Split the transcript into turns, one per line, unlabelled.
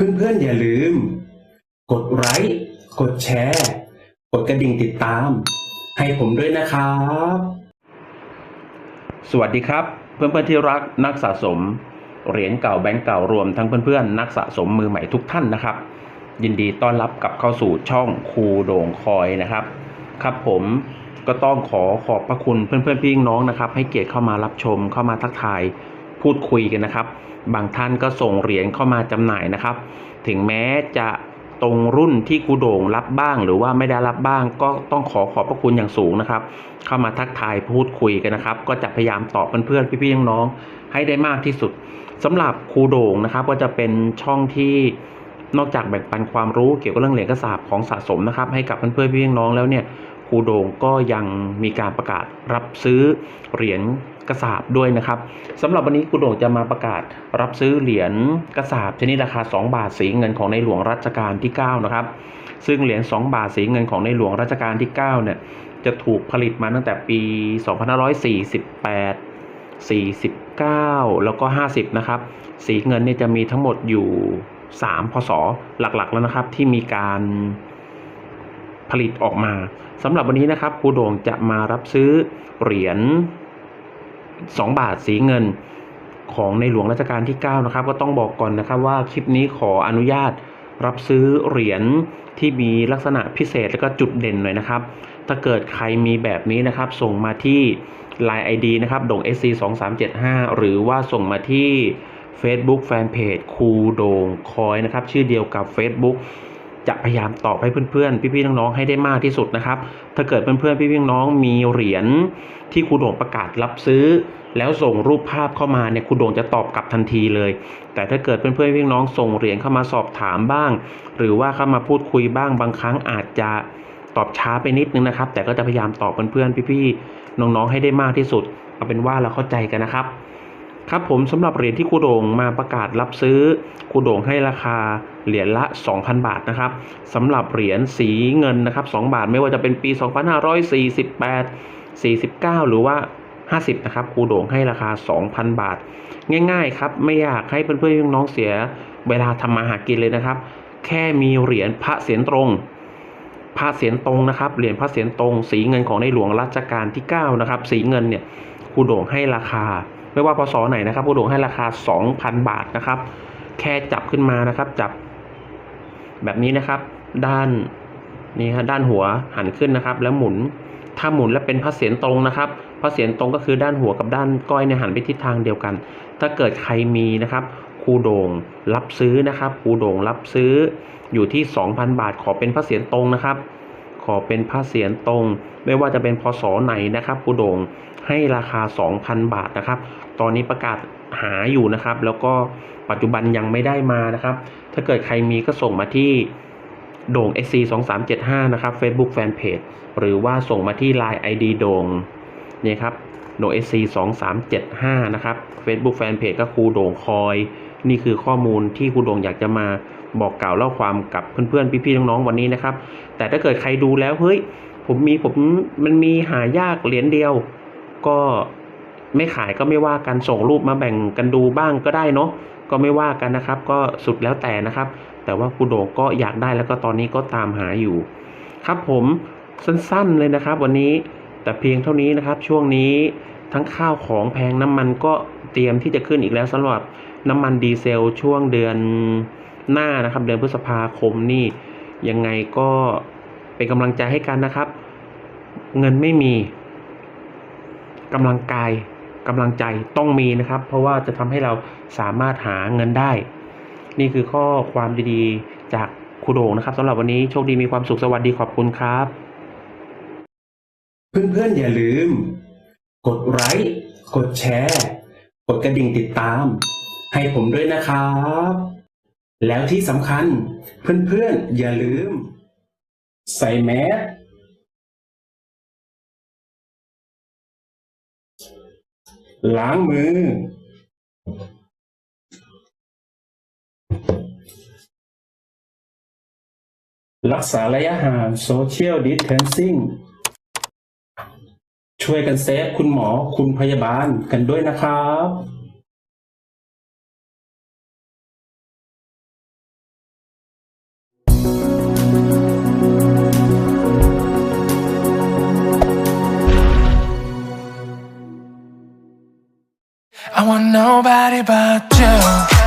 เพื่อนๆอย่าลืม กดไลค์กดแชร์ กดกระดิ่งติดตาม ให้ผมด้วยนะครับ
สวัสดีครับ เพื่อนๆที่รักนักสะสม เหรียญเก่าแบงก์เก่ารวมทั้งเพื่อนๆนักสะสมมือใหม่ทุกท่านนะครับ ยินดีต้อนรับกลับเข้าสู่ช่องครูโด่งคอยนะครับ ครับผมก็ต้องขอขอบพระคุณเพื่อนๆพี่น้องนะครับ ให้เกียรติเข้ามารับชมเข้ามาทักทาย พูดคุยกันนะครับ บางท่านก็ส่งเหรียญเข้ามาจำหน่ายนะครับ ถึงแม้จะตรงรุ่นที่ครูโด่งรับบ้าง หรือว่าไม่ได้รับบ้าง ก็ต้องขอขอบพระคุณอย่างสูงนะครับ เข้ามาทักทายพูดคุยกันนะครับ ก็จะพยายามตอบเพื่อนๆพี่ๆน้องๆให้ได้มากที่สุดสำหรับครูโด่งนะครับ ก็จะเป็นช่องที่นอกจากแบ่งปันความรู้เกี่ยวกับเรื่องเหรียญกระสาบของสะสมนะครับ ให้กับเพื่อนๆพี่ๆน้องแล้วเนี่ย ครูโด่งก็ยังมีการประกาศรับซื้อเหรียญกระสาบด้วยนะครับสำหรับวันนี้ครูโด่งจะมาประกาศรับซื้อเหรียญกระสาบชนิดราคา 2 บาทสีเงินของในหลวงรัชกาลที่ 9 นะครับ ซึ่งเหรียญ2 บาทสีเงินของในหลวงรัชกาลที่ 9 เนี่ยจะถูกผลิตมาตั้งแต่ปี 2548 49 แล้วก็ 50 นะครับ สีเงินเนี่ยจะมีทั้งหมดอยู่ 3 พศ หลักๆ แล้วนะครับที่มีการ ผลิตออกมาสำหรับวันนี้นะครับครูโด่งจะมารับซื้อเหรียญ2 บาทสีเงินของในหลวงรัชกาลที่ 9 นะครับ ก็ต้องบอกก่อนนะครับว่าคลิปนี้ขออนุญาตรับซื้อเหรียญที่มีลักษณะพิเศษและก็จุดเด่นหน่อยนะครับ ถ้าเกิดใครมีแบบนี้นะครับ ส่งมาที่ Line ID นะครับโด่ง SC 2 3 7 5หรือว่าส่งมาที่ Facebook Fanpage ครูโด่งคอยนะครับ ชื่อเดียวกับ Facebook จะพยายามตอบให้เพื่อนๆ พี่ๆ น้องๆ ให้ได้มากที่สุดนะครับ ถ้าเกิดเพื่อนๆ พี่ๆ น้องๆ มีเหรียญที่ครูโด่งประกาศรับซื้อ แล้วส่งรูปภาพเข้ามาเนี่ยครูโด่งจะตอบกลับทันทีเลย แต่ถ้าเกิดเพื่อนๆ พี่ๆน้องส่งเหรียญเข้ามาสอบถามบ้าง หรือว่าเข้ามาพูดคุยบ้างบางครั้งอาจจะตอบช้าไปนิดนึงนะครับ แต่ก็จะพยายามตอบเพื่อนๆ พี่ๆ น้องๆ ให้ได้มากที่สุด เอาเป็นว่าเราเข้าใจกันนะครับ ครับผมสำหรับเหรียญที่ครูโด่งมาประกาศรับซื้อครูโด่งให้ราคาเหรียญละ 2,000 บาทนะครับสำหรับเหรียญสีเงินนะครับ 2 บาทไม่ว่าจะเป็นปี 2548 49 หรือว่า 50 นะครับครูโด่งให้ราคา 2,000 บาท ง่าย ๆ ครับ ไม่อยากให้เพื่อนๆน้องเสียเวลาทำมาหากินเลยนะครับ แค่มีเหรียญพระเสียรตรงพระเสียรตรงนะครับเหรียญพระเสียรตรง สีเงินของในหลวงรัชกาลที่ 9 นะครับ สีเงินเนี่ยครูโด่งให้ราคา ไม่ว่าพศไหนนะครับครูโด่งให้ราคา 2,000 บาทนะครับ แค่จับขึ้นมานะครับ จับ แบบนี้นะครับ ด้านนี่ฮะด้านหัวหันขึ้นนะครับ แล้วหมุนถ้าหมุนแล้วเป็นพระเศียรตรงนะครับพระเศียรตรงก็คือด้านหัวกับด้านก้อยเนี่ยหันไปทิศทางเดียวกัน ถ้าเกิดใครมีนะครับครูโด่งรับซื้อนะครับครูโด่งรับซื้ออยู่ที่ 2,000 บาทขอเป็นพระเศียรตรงนะครับ ขอเป็นพระเศียรตรง ไม่ว่าจะเป็นพศไหนนะครับครูโด่งให้ราคา 2,000 บาทนะครับ ตอนนี้ประกาศหาอยู่นะครับ แล้วก็ปัจจุบันยังไม่ได้มานะครับ ถ้าเกิดใครมีก็ส่งมาที่โด่ง SC 2 3 7 5นะครับ Facebook Fanpage หรือว่าส่งมาที่ Line ID โด่งนี่ครับโด่ง SC 2 3 7 5นะครับ Facebook Fanpage ก็ครูโด่งคอย นี่คือข้อมูลที่ครูโด่งอยากจะมา บอกกล่าวเล่าความกับเพื่อนๆพี่ๆน้องๆวันนี้นะครับ แต่ถ้าเกิดใครดูแล้วเฮ้ยผมมีผมมันมีหายากเหรียญเดียว ก็ไม่ขายก็ไม่ว่ากันส่งรูปมาแบ่งกันดูบ้างก็ได้เนาะก็ไม่ว่ากันนะครับ ก็สุดแล้วแต่นะครับ แต่ว่าครูโดก็อยากได้แล้วก็ตอนนี้ก็ตามหาอยู่ ครับผมสั้นๆเลยนะครับ วันนี้แต่เพียงเท่านี้นะครับ ช่วงนี้ทั้งข้าวของแพงน้ำมันก็เตรียมที่จะขึ้นอีกแล้วสำหรับน้ำมันดีเซลช่วงเดือน หน้านะครับ เดือนพฤษภาคมนี่ยังไงก็เป็นกำลังใจให้กันนะครับ เงินไม่มีกำลังกายกำลังใจต้องมีนะครับ เพราะว่าจะทำให้เราสามารถหาเงินได้ นี่คือข้อความดีๆจากครูโด่งนะครับสำหรับวันนี้โชคดีมีความสุขสวัสดีขอบคุณครับ
เพื่อนๆอย่าลืม กดไลค์กดแชร์ กดกระดิ่งติดตาม ให้ผมด้วยนะครับ แล้วที่สำคัญเพื่อนๆ อย่าลืม ใส่แมสล้างมือ รักษาระยะห่างโซเชียลดิสเทนซิ่งช่วยกันเซฟคุณหมอคุณพยาบาลกันด้วยนะครับ
nobody but you.